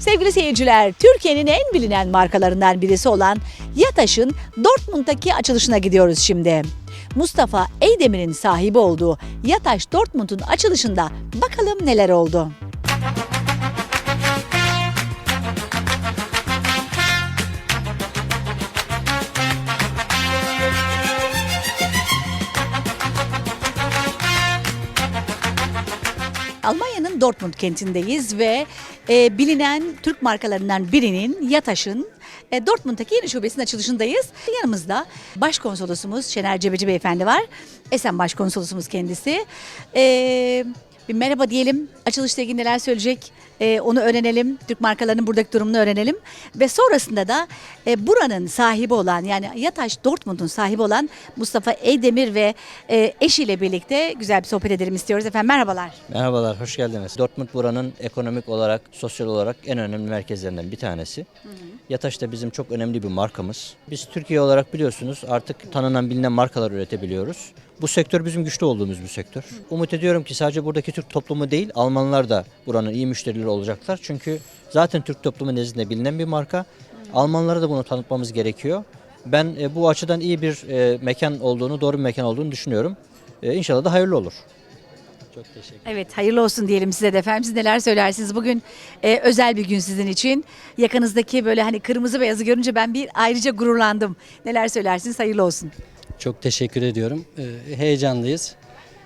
Sevgili seyirciler, Türkiye'nin en bilinen markalarından birisi olan Yataş'ın Dortmund'daki açılışına gidiyoruz şimdi. Mustafa Eydemir'in sahibi olduğu Yataş Dortmund'un açılışında bakalım neler oldu. Almanya'nın Dortmund kentindeyiz ve e, bilinen Türk markalarından birinin Yataş'ın e, Dortmund'daki yeni şubesinin açılışındayız. Yanımızda başkonsolosumuz Şener Cebeci Beyefendi var. Esen başkonsolosumuz kendisi. E, bir merhaba diyelim. Açılışla ilgili neler söyleyecek e, onu öğrenelim. Türk markalarının buradaki durumunu öğrenelim. Ve sonrasında da e, buranın sahibi olan yani Yataş Dortmund'un sahibi olan Mustafa Eydemir ve e, eşiyle birlikte güzel bir sohbet edelim istiyoruz. Efendim merhabalar. Merhabalar, hoş geldiniz. Dortmund buranın ekonomik olarak, sosyal olarak en önemli merkezlerinden bir tanesi. Yataş da bizim çok önemli bir markamız. Biz Türkiye olarak biliyorsunuz artık tanınan bilinen markalar üretebiliyoruz. Bu sektör bizim güçlü olduğumuz bir sektör. Umut ediyorum ki sadece buradaki Türk toplumu değil, Almanlar da buranın iyi müşterileri olacaklar. Çünkü zaten Türk toplumu nezdinde bilinen bir marka. Almanlara da bunu tanıtmamız gerekiyor. Ben e, bu açıdan iyi bir e, mekan olduğunu, doğru bir mekan olduğunu düşünüyorum. E, İnşallah da hayırlı olur. Çok teşekkür Evet hayırlı olsun diyelim size de efendim. Siz neler söylersiniz? Bugün e, özel bir gün sizin için. Yakınızdaki böyle hani kırmızı beyazı görünce ben bir ayrıca gururlandım. Neler söylersiniz? Hayırlı olsun. Çok teşekkür ediyorum. Ee, heyecanlıyız.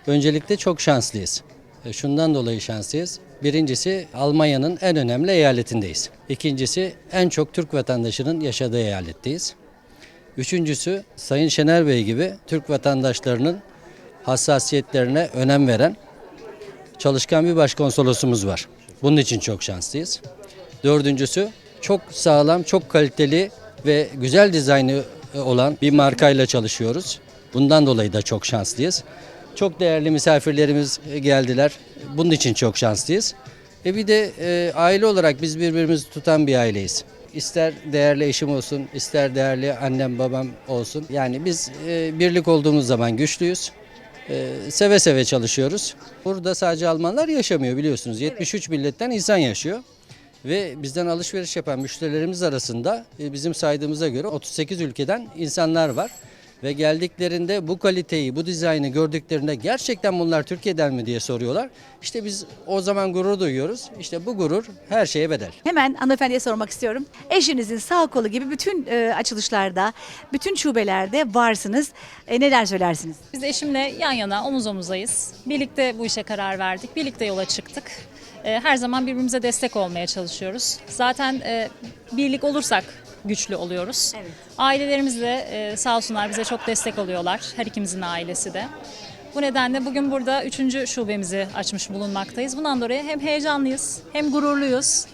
Öncelikle çok şanslıyız. Ee, şundan dolayı şanslıyız. Birincisi Almanya'nın en önemli eyaletindeyiz. İkincisi en çok Türk vatandaşının yaşadığı eyaletteyiz. Üçüncüsü Sayın Şener Bey gibi Türk vatandaşlarının hassasiyetlerine önem veren çalışkan bir başkonsolosumuz var. Bunun için çok şanslıyız. Dördüncüsü çok sağlam, çok kaliteli ve güzel dizaynı olan bir markayla çalışıyoruz. Bundan dolayı da çok şanslıyız. Çok değerli misafirlerimiz geldiler. Bunun için çok şanslıyız. E bir de e, aile olarak biz birbirimizi tutan bir aileyiz. İster değerli eşim olsun, ister değerli annem babam olsun. Yani biz e, birlik olduğumuz zaman güçlüyüz. E, seve seve çalışıyoruz. Burada sadece Almanlar yaşamıyor biliyorsunuz. 73 milletten insan yaşıyor. Ve bizden alışveriş yapan müşterilerimiz arasında e, bizim saydığımıza göre 38 ülkeden insanlar var. Ve geldiklerinde bu kaliteyi, bu dizaynı gördüklerinde gerçekten bunlar Türkiye'den mi diye soruyorlar. İşte biz o zaman gurur duyuyoruz. İşte bu gurur her şeye bedel. Hemen hanımefendiye sormak istiyorum. Eşinizin sağ kolu gibi bütün e, açılışlarda, bütün şubelerde varsınız. E, neler söylersiniz? Biz eşimle yan yana omuz omuzayız. Birlikte bu işe karar verdik. Birlikte yola çıktık. Ee, Her zaman birbirimize destek olmaya çalışıyoruz. Zaten e, birlik olursak güçlü oluyoruz. Evet. Ailelerimiz de e, sağ olsunlar bize çok destek oluyorlar. Her ikimizin ailesi de. Bu nedenle bugün burada üçüncü şubemizi açmış bulunmaktayız. Bundan dolayı hem heyecanlıyız hem gururluyuz.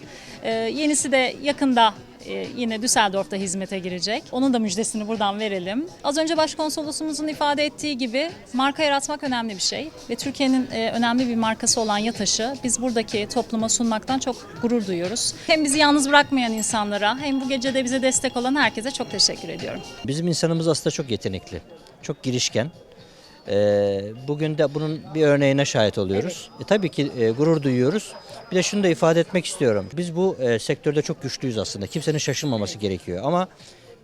Ee, Yenisi de yakında e, yine Düsseldorf'ta hizmete girecek. Onun da müjdesini buradan verelim. Az önce başkonsolosumuzun ifade ettiği gibi marka yaratmak önemli bir şey. Ve Türkiye'nin e, önemli bir markası olan Yataş'ı biz buradaki topluma sunmaktan çok gurur duyuyoruz. Hem bizi yalnız bırakmayan insanlara hem bu gecede bize destek olan herkese çok teşekkür ediyorum. Bizim insanımız aslında çok yetenekli, çok girişken. Ee, bugün de bunun bir örneğine şahit oluyoruz. E, tabii ki e, gurur duyuyoruz. Bir de şunu da ifade etmek istiyorum. Biz bu e, sektörde çok güçlüyüz aslında. Kimsenin şaşırmaması gerekiyor. Ama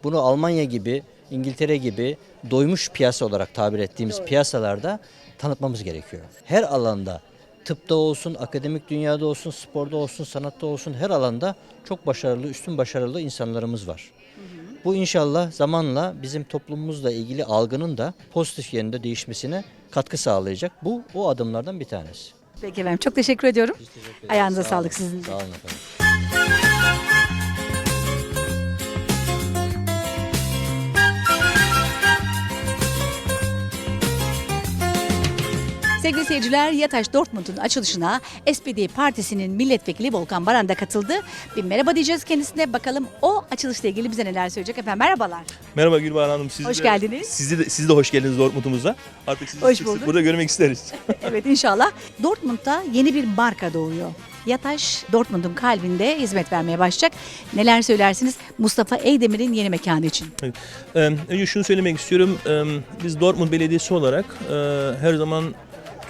bunu Almanya gibi, İngiltere gibi doymuş piyasa olarak tabir ettiğimiz piyasalarda tanıtmamız gerekiyor. Her alanda tıpta olsun, akademik dünyada olsun, sporda olsun, sanatta olsun her alanda çok başarılı, üstün başarılı insanlarımız var. Bu inşallah zamanla bizim toplumumuzla ilgili algının da pozitif yönde değişmesine katkı sağlayacak. Bu o adımlardan bir tanesi. Peki efendim çok teşekkür ediyorum. Ayağınıza Sağ olun. sağlık sizin. de. Sağ olun efendim. Sevgili seyirciler, Yataş Dortmund'un açılışına SPD Partisi'nin milletvekili Volkan Baran da katıldı. Bir merhaba diyeceğiz kendisine. Bakalım o açılışla ilgili bize neler söyleyecek. Efendim merhabalar. Merhaba Gülbahar Hanım. Siz Hoş de, geldiniz. Siz de, siz de hoş geldiniz Dortmund'umuza. Artık sizi Hoş sık bulduk. sık burada görmek isteriz. evet inşallah. Dortmund'da yeni bir marka doğuyor. Yataş Dortmund'un kalbinde hizmet vermeye başlayacak. Neler söylersiniz Mustafa Eydemir'in yeni mekanı için? Ee, önce şunu söylemek istiyorum. Ee, biz Dortmund Belediyesi olarak e, her zaman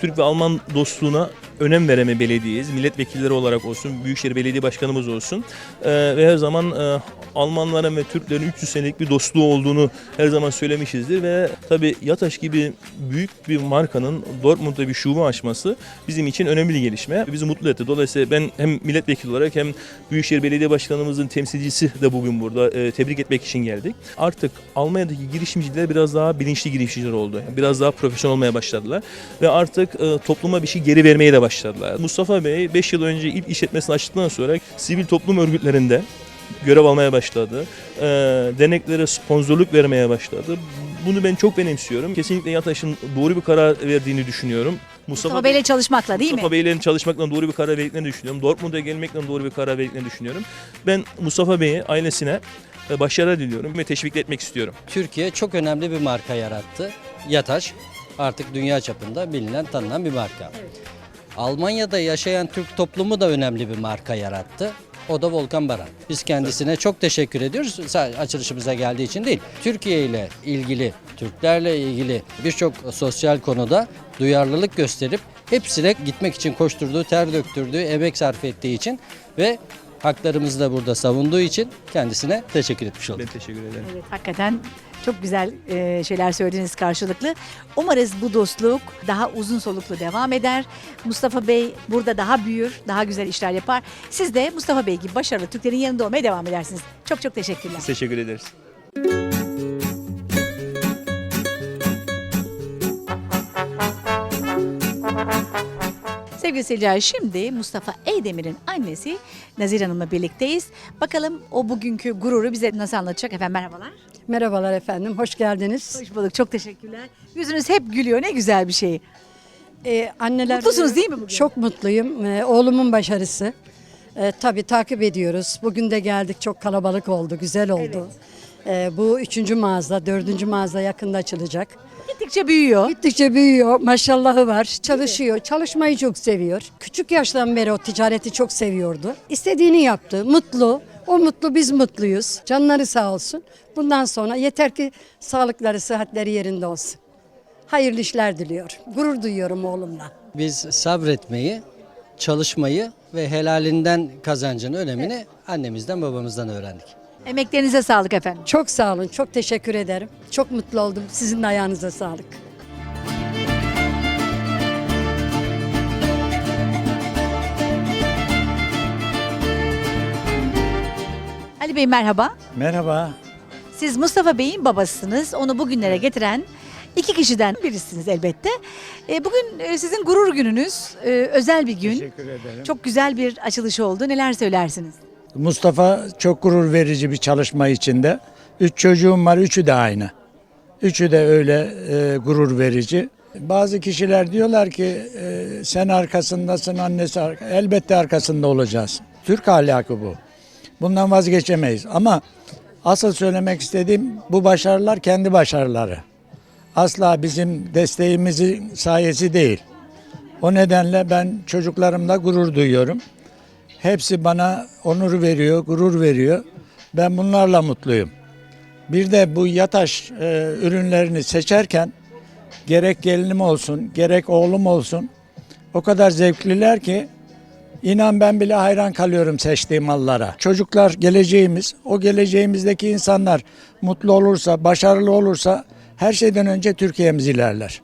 Türk ve Alman dostluğuna önem veren belediyeyiz. Milletvekilleri olarak olsun, Büyükşehir Belediye Başkanımız olsun. Ee, ve her zaman e, Almanların ve Türklerin 300 senelik bir dostluğu olduğunu her zaman söylemişizdir ve tabii Yataş gibi büyük bir markanın Dortmund'da bir şube açması bizim için önemli bir gelişme. Bizi mutlu etti. Dolayısıyla ben hem milletvekili olarak hem Büyükşehir Belediye Başkanımızın temsilcisi de bugün burada e, tebrik etmek için geldik. Artık Almanya'daki girişimciler biraz daha bilinçli girişimciler oldu. Biraz daha profesyonel olmaya başladılar ve artık e, topluma bir şey geri vermeye de başladılar. Mustafa Bey 5 yıl önce ilk işletmesini açtıktan sonra sivil toplum örgütlerinde görev almaya başladı. E, derneklere sponsorluk vermeye başladı. Bunu ben çok benimsiyorum. Kesinlikle Yataş'ın doğru bir karar verdiğini düşünüyorum. Mustafa Bey'le çalışmakla değil mi? Mustafa Bey'lerin çalışmakla doğru bir karar verdiklerini düşünüyorum. Dortmund'a gelmekle doğru bir karar verdiklerini düşünüyorum. Ben Mustafa Bey'e, ailesine e, başarılar diliyorum ve teşvik etmek istiyorum. Türkiye çok önemli bir marka yarattı. Yataş artık dünya çapında bilinen, tanınan bir marka. Almanya'da yaşayan Türk toplumu da önemli bir marka yarattı. O da Volkan Baran. Biz kendisine çok teşekkür ediyoruz. Sadece açılışımıza geldiği için değil. Türkiye ile ilgili, Türklerle ilgili birçok sosyal konuda duyarlılık gösterip hepsine gitmek için koşturduğu, ter döktürdüğü, emek sarf ettiği için ve haklarımızı da burada savunduğu için kendisine teşekkür etmiş olduk. Ben teşekkür ederim. Evet, hakikaten çok güzel e, şeyler söylediniz karşılıklı. Umarız bu dostluk daha uzun soluklu devam eder. Mustafa Bey burada daha büyür, daha güzel işler yapar. Siz de Mustafa Bey gibi başarılı Türklerin yanında olmaya devam edersiniz. Çok çok teşekkürler. Teşekkür ederiz. Sevgili seyirciler şimdi Mustafa Eydemir'in annesi Nazire Hanım'la birlikteyiz. Bakalım o bugünkü gururu bize nasıl anlatacak efendim merhabalar. Merhabalar efendim, hoş geldiniz. Hoş bulduk çok teşekkürler. Yüzünüz hep gülüyor ne güzel bir şey. Ee, anneler Mutlusunuz değil mi bugün? Çok mutluyum. Ee, oğlumun başarısı. Ee, tabii takip ediyoruz. Bugün de geldik, çok kalabalık oldu, güzel oldu. Ee, bu üçüncü mağaza, dördüncü mağaza yakında açılacak. Gittikçe büyüyor. Gittikçe büyüyor, maşallahı var, çalışıyor, çalışmayı çok seviyor. Küçük yaştan beri o ticareti çok seviyordu. İstediğini yaptı, mutlu. O mutlu, biz mutluyuz. Canları sağ olsun. Bundan sonra yeter ki sağlıkları, sıhhatleri yerinde olsun. Hayırlı işler diliyor. Gurur duyuyorum oğlumla. Biz sabretmeyi, çalışmayı ve helalinden kazancın önemini annemizden babamızdan öğrendik. Emeklerinize sağlık efendim. Çok sağ olun, çok teşekkür ederim. Çok mutlu oldum. Sizin de ayağınıza sağlık. Ali Bey merhaba. Merhaba. Siz Mustafa Bey'in babasısınız. Onu bugünlere getiren iki kişiden birisiniz elbette. E, Bugün e, sizin gurur gününüz. e, Özel bir gün. Teşekkür ederim. Çok güzel bir açılış oldu. Neler söylersiniz? Mustafa çok gurur verici bir çalışma içinde. Üç çocuğum var, üçü de aynı. Üçü de öyle e, gurur verici. Bazı kişiler diyorlar ki e, sen arkasındasın, annesi arka. Elbette arkasında olacağız. Türk ahlakı bu. Bundan vazgeçemeyiz. Ama asıl söylemek istediğim bu başarılar kendi başarıları. Asla bizim desteğimizin sayesi değil. O nedenle ben çocuklarımla gurur duyuyorum. Hepsi bana onur veriyor, gurur veriyor. Ben bunlarla mutluyum. Bir de bu yataş e, ürünlerini seçerken gerek gelinim olsun, gerek oğlum olsun o kadar zevkliler ki inan ben bile hayran kalıyorum seçtiğim mallara. Çocuklar geleceğimiz, o geleceğimizdeki insanlar mutlu olursa, başarılı olursa her şeyden önce Türkiye'miz ilerler.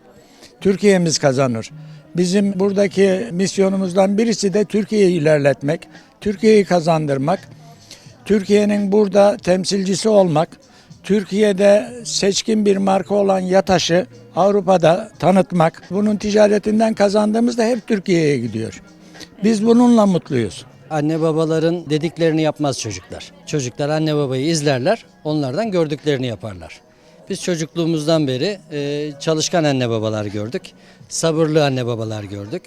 Türkiye'miz kazanır. Bizim buradaki misyonumuzdan birisi de Türkiye'yi ilerletmek, Türkiye'yi kazandırmak, Türkiye'nin burada temsilcisi olmak, Türkiye'de seçkin bir marka olan Yataş'ı Avrupa'da tanıtmak. Bunun ticaretinden kazandığımız da hep Türkiye'ye gidiyor. Biz bununla mutluyuz. Anne babaların dediklerini yapmaz çocuklar. Çocuklar anne babayı izlerler, onlardan gördüklerini yaparlar. Biz çocukluğumuzdan beri e, çalışkan anne babalar gördük, sabırlı anne babalar gördük,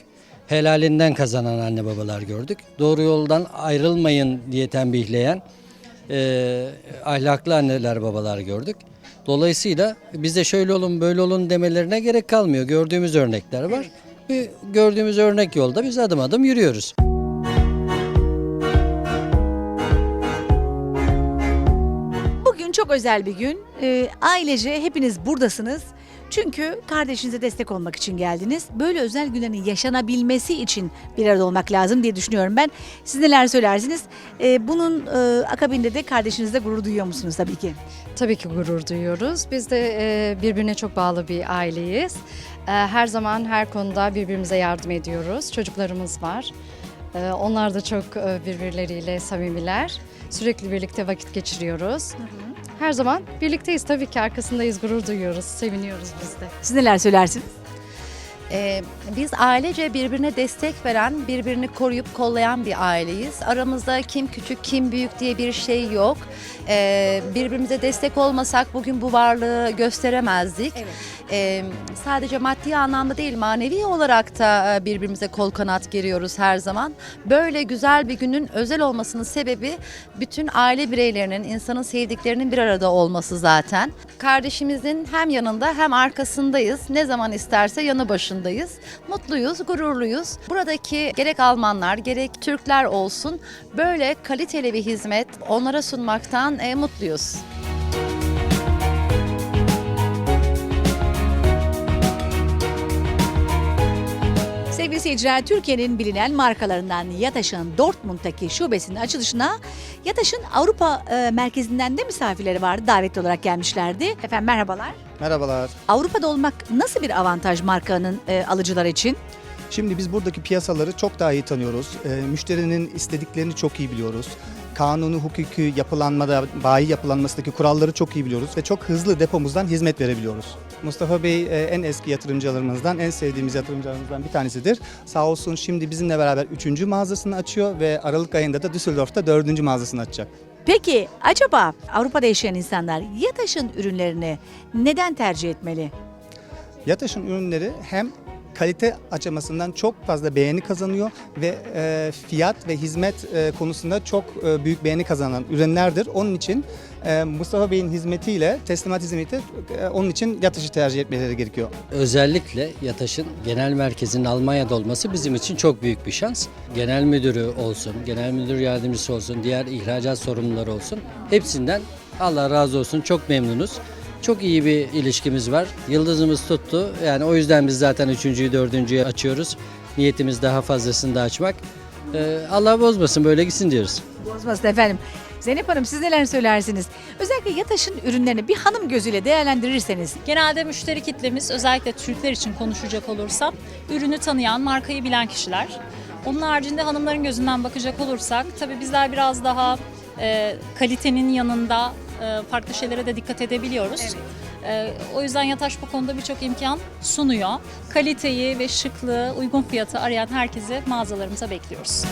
helalinden kazanan anne babalar gördük, doğru yoldan ayrılmayın diye tembihleyen e, ahlaklı anneler babalar gördük. Dolayısıyla bize şöyle olun böyle olun demelerine gerek kalmıyor. Gördüğümüz örnekler var. Bir gördüğümüz örnek yolda biz adım adım yürüyoruz. Çok özel bir gün. E, ailece hepiniz buradasınız. Çünkü kardeşinize destek olmak için geldiniz. Böyle özel günlerin yaşanabilmesi için bir arada olmak lazım diye düşünüyorum ben. Siz neler söylersiniz? Ee, bunun e, akabinde de kardeşinizle gurur duyuyor musunuz tabii ki? Tabii ki gurur duyuyoruz. Biz de e, birbirine çok bağlı bir aileyiz. E, Her zaman her konuda birbirimize yardım ediyoruz. Çocuklarımız var. E, Onlar da çok e, birbirleriyle samimiler. Sürekli birlikte vakit geçiriyoruz. Her zaman birlikteyiz tabii ki arkasındayız, gurur duyuyoruz, seviniyoruz biz de. Siz neler söylersiniz? Ee, biz ailece birbirine destek veren, birbirini koruyup kollayan bir aileyiz. Aramızda kim küçük, kim büyük diye bir şey yok. Ee, birbirimize destek olmasak bugün bu varlığı gösteremezdik. Ee, sadece maddi anlamda değil, manevi olarak da e, birbirimize kol kanat geriyoruz her zaman. Böyle güzel bir günün özel olmasının sebebi bütün aile bireylerinin, insanın sevdiklerinin bir arada olması zaten. Kardeşimizin hem yanında hem arkasındayız. Ne zaman isterse yanı başındayız. Mutluyuz, gururluyuz. Buradaki gerek Almanlar, gerek Türkler olsun böyle kaliteli bir hizmet onlara sunmaktan e, mutluyuz. Sevgili seyirciler, Türkiye'nin bilinen markalarından Yataş'ın Dortmund'daki şubesinin açılışına Yataş'ın Avrupa e, merkezinden de misafirleri vardı. Davetli olarak gelmişlerdi. Efendim merhabalar. Merhabalar. Avrupa'da olmak nasıl bir avantaj markanın e, alıcılar için? Şimdi biz buradaki piyasaları çok daha iyi tanıyoruz. Ee, müşterinin istediklerini çok iyi biliyoruz. Kanunu, hukuki yapılanmada, bayi yapılanmasındaki kuralları çok iyi biliyoruz ve çok hızlı depomuzdan hizmet verebiliyoruz. Mustafa Bey e, en eski yatırımcılarımızdan, en sevdiğimiz yatırımcılarımızdan bir tanesidir. Sağ olsun şimdi bizimle beraber 3. mağazasını açıyor ve Aralık ayında da Düsseldorf'ta 4. mağazasını açacak. Peki acaba Avrupa'da yaşayan insanlar Yataş'ın ürünlerini neden tercih etmeli? Yataş'ın ürünleri hem kalite aşamasından çok fazla beğeni kazanıyor ve e, fiyat ve hizmet e, konusunda çok e, büyük beğeni kazanan ürünlerdir. Onun için e, Mustafa Bey'in hizmetiyle, teslimat hizmeti e, onun için Yataş'ı tercih etmeleri gerekiyor. Özellikle Yataş'ın genel merkezinin Almanya'da olması bizim için çok büyük bir şans. Genel müdürü olsun, genel müdür yardımcısı olsun, diğer ihracat sorumluları olsun. Hepsinden Allah razı olsun çok memnunuz. Çok iyi bir ilişkimiz var. Yıldızımız tuttu. Yani o yüzden biz zaten üçüncüyü, dördüncüyü açıyoruz. Niyetimiz daha fazlasını da açmak. Ee, Allah bozmasın böyle gitsin diyoruz. Bozmasın efendim. Zeynep Hanım siz neler söylersiniz? Özellikle Yataş'ın ürünlerini bir hanım gözüyle değerlendirirseniz Genelde müşteri kitlemiz özellikle Türkler için konuşacak olursam ürünü tanıyan, markayı bilen kişiler. Onun haricinde hanımların gözünden bakacak olursak tabii bizler biraz daha e, kalitenin yanında farklı şeylere de dikkat edebiliyoruz. E, o yüzden Yataş bu konuda birçok imkan sunuyor. Kaliteyi ve şıklığı, uygun fiyatı arayan herkesi mağazalarımıza bekliyoruz.